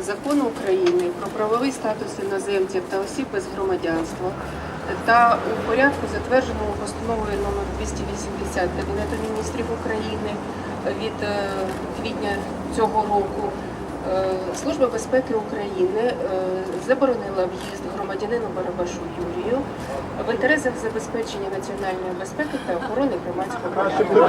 Закону України про правовий статус іноземців та осіб без громадянства та у порядку, затвердженому постановою номер 280 Кабінету міністрів України від е, квітня цього року е, Служба безпеки України е, заборонила в'їзд громадянину Барабашу Юрію в інтересах забезпечення національної безпеки та охорони громадського порядку.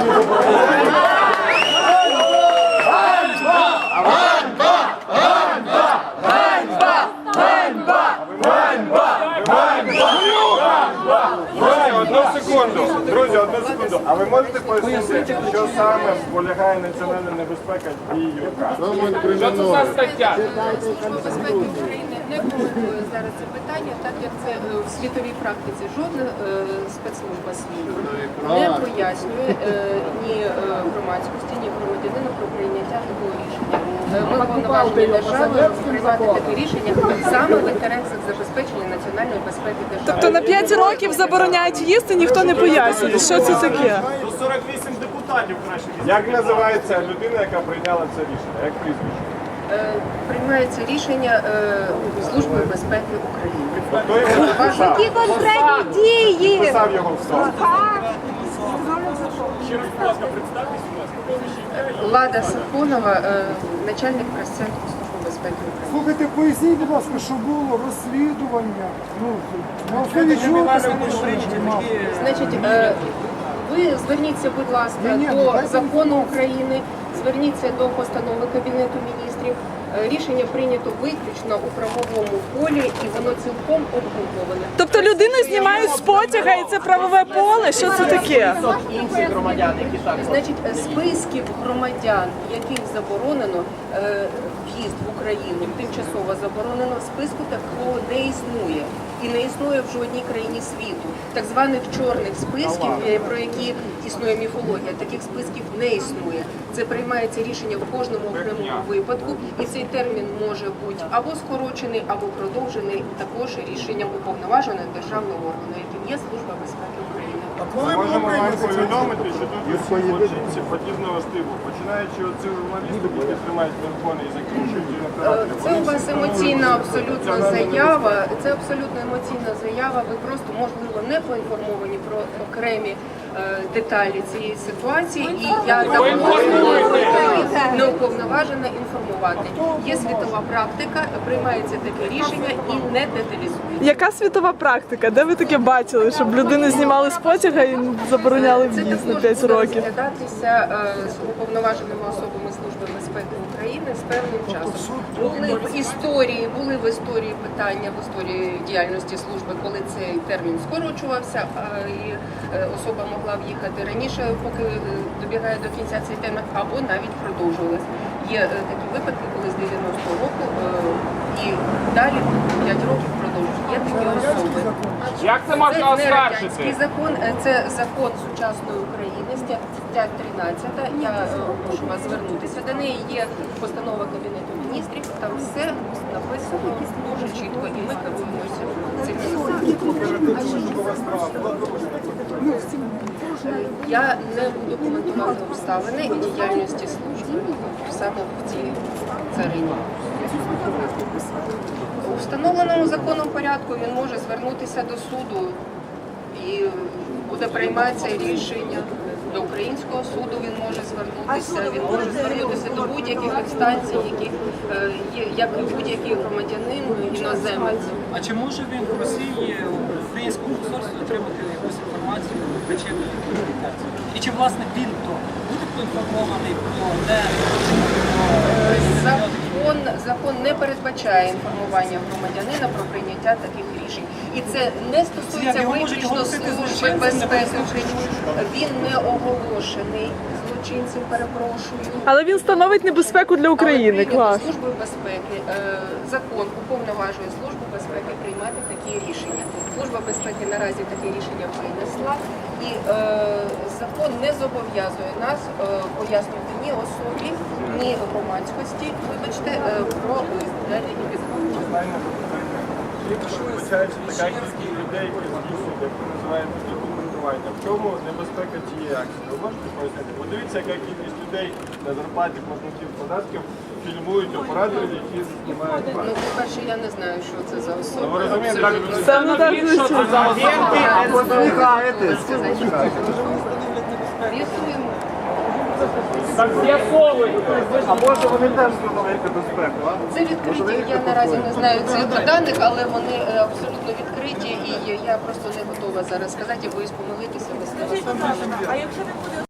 А ви можете пояснити, що саме полягає національна небезпека дії Юрка? Що це за стаття? Служба безпеки України не коментує зараз це питання, так як це е, в світовій практиці жодна е, спецслужба світу не пояснює е, ні е, громадськості, ні громадянину про прийняття такого рішення. Е, Ми повноважені державою приймати таке рішення саме в інтересах забезпечення національної безпеки держави. Тобто на 5 років забороняють їсти, ніхто не пояснює, що це таке. До 48 депутатів краще. Як називається людина, яка прийняла це рішення? Як прізвище? Е, Приймається рішення е, Службою безпеки України. Хто його підписав? Які конкретні дії? Підписав його в СО. Лада Сафонова, е, начальник прес-центру Служби безпеки України. Слухайте, поясніть, будь ласка, що було розслідування. Ну, на основі чого таке? Значить, е, ви зверніться, будь ласка, Ні, ні, до закону України, зверніться до постанови Кабінету міністрів. Е, Рішення прийнято виключно у правовому полі і воно цілком обґрунтоване. Тобто людину знімають з потяга і це правове поле. Що це таке? Значить, е, списків громадян, яких заборонено е, в'їзд в Україну, тимчасово заборонено, списку такого не існує. І не існує в жодній країні світу. Так званих чорних списків, про які існує міфологія, таких списків не існує. Це приймається рішення в кожному окремому випадку, і цей термін може бути або скорочений, або продовжений також рішенням уповноваженого державного органу, яким є Служба безпеки України. Ми можемо вам повідомити, що тут усі злочинці подібного стилу, починаючи від цих журналістів, які тримають телефони і закінчуючи Е. Це у вас емоційна абсолютно заява. Це абсолютно емоційна заява. Ви просто можливо не поінформовані про окремі е, деталі цієї ситуації, і я також не уповноважена інформувати. Є світова практика, приймається таке рішення і не деталізується. Яка світова практика? Де ви таке бачили, щоб людину знімали з потяга і забороняли Це в'їзд на 5 буде років? розглядатися е, з уповноваженими особами Служби безпеки України з певним часом. Були в історії, були в історії питання в історії діяльності служби, коли цей термін скорочувався і е, особа могла в'їхати раніше, поки е, добігає до кінця цей термін, або навіть продовжувалась. Є е, такі випадки, коли з 90-го року е, і далі 5 років продовжують. Є такі особи. Як це можна Це не радянський оскаржити? закон, е, це закон сучасної України, стаття 13. Я е, прошу вас звернутися до неї. Є постанова Кабінету міністрів, там все написано дуже чітко, і ми керуємося цим Я не буду коментувати обставини і діяльності служби саме в цій царині. У встановленому законом порядку він може звернутися до суду і буде прийматися рішення. До українського суду він може звернутися, він може звернутися до будь-яких інстанцій, які е, є, як і будь-який громадянин, іноземець. А чи може він в Росії в українському посольстві отримати якусь інформацію причину комунікації? І чи власне він то буде поінформований про те, чому Е, його Закон, закон не передбачає інформування громадянина про прийняття таких рішень. І це не стосується виключно служби безпеки України. Він не оголошений злочинцем, перепрошую. Але він становить небезпеку для України. Але Клас. Службою безпеки е, закон уповноважує службу безпеки приймати такі рішення. Служба безпеки наразі таке рішення винесла, і е, закон не зобов'язує нас е, пояснювати ні особі, ні громадськості, вибачте, е, Питання така кількість людей, які здійснюють, як ви називаєте, документування. В чому небезпека цієї акції? Ви можете пояснити? Подивіться, яка кількість людей на зарплаті платників податків фільмують операторів, які знімають Ну, факт. по-перше, я не знаю, що це за особа. ви розумієте, так Абсолютно. Це не так звучить. посміхаєтесь. З'ясуємо. Так з'ясовують. А може вони теж встановити безпеку, а? Це відкриті. Я наразі не знаю цих даних, але вони е, абсолютно відкриті, і я просто не готова зараз сказати, я боюсь помилитися. не скажу.